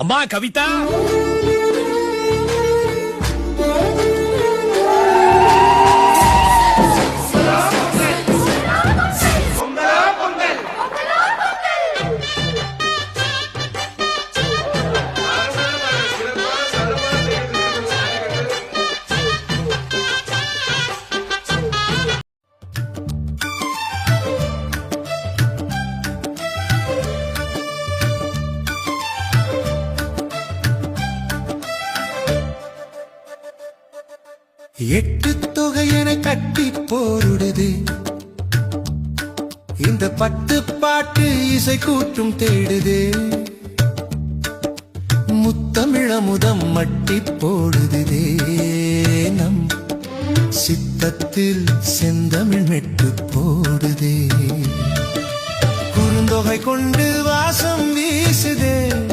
அம்மா கவிதா. எட்டு தொகையனை கட்டி போருடுது. இந்த பத்து பாட்டு இசை கூற்றும் தேடுது. முத்தமிழமுதம் மட்டி போடுதுதே நம் சித்தத்தில் செந்தமிழ் மெட்டு போடுதே. குறுந்தொகை கொண்டு வாசம் வீசுதே.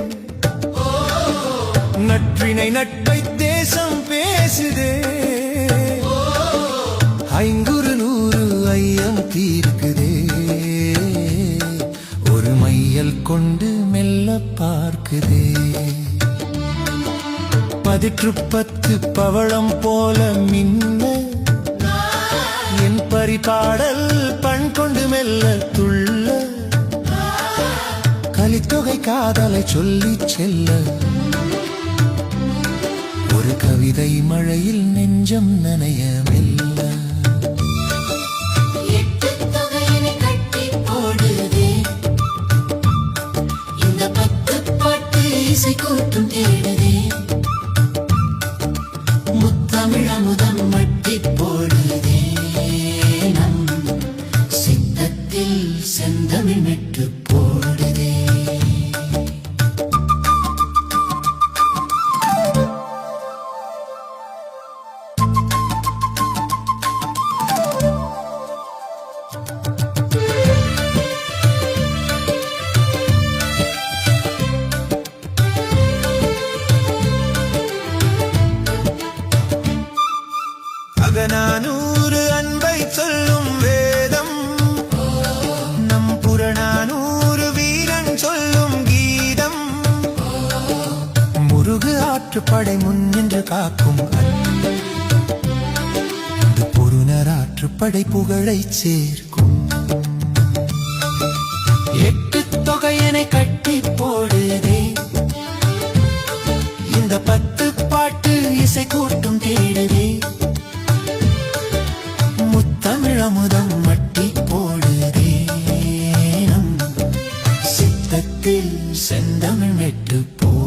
நட்பினை நட்பை தேசம் பேசுதே. தீர்க்குதே. ஒரு மையல் கொண்டு மெல்ல பார்க்குதே. பதிற்று பத்து பவளம் போல மின்ன. என் பரிபாடல் பண் கொண்டு மெல்ல துள்ள. கலித்தொகை காதலை சொல்லிச் செல்ல. ஒரு கவிதை மழையில் நெஞ்சம் நனைய மெல்ல. இசை படை முன் முன்னின்று காக்கும் அன்பு. இது பொருணர் புகழை சேர்க்கும். எட்டு தொகையனை கட்டி போடுதே. இந்த பத்து பாட்டு இசை கூட்டும் தேடுதே. முத்தமிழமுதம் மட்டி போடுதே சித்தத்தில் செந்தமிழ் மெட்டு போ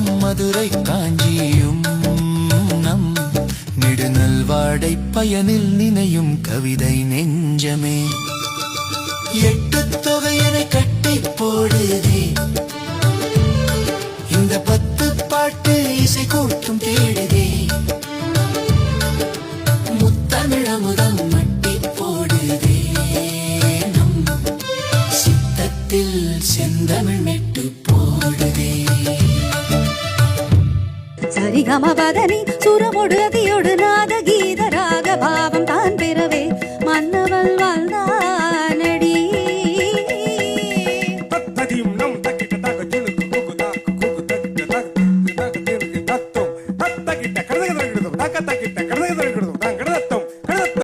பாட்டும் மதுரை காஞ்சியும் நம் நெடுநல்வாடை பயனில் நினையும் கவிதை நெஞ்சமே. எட்டு தொகையனை கட்டி போடுதே. இந்த பத்து பாட்டு இசை கூட்டும் தேடுதே. முத்தமிழமுதம் மட்டி போடுதே நம் சித்தத்தில் செந்தமிழ் மெட்டு போடுதே. சரிகம பதனி சுரமொடு அதியொடு நாத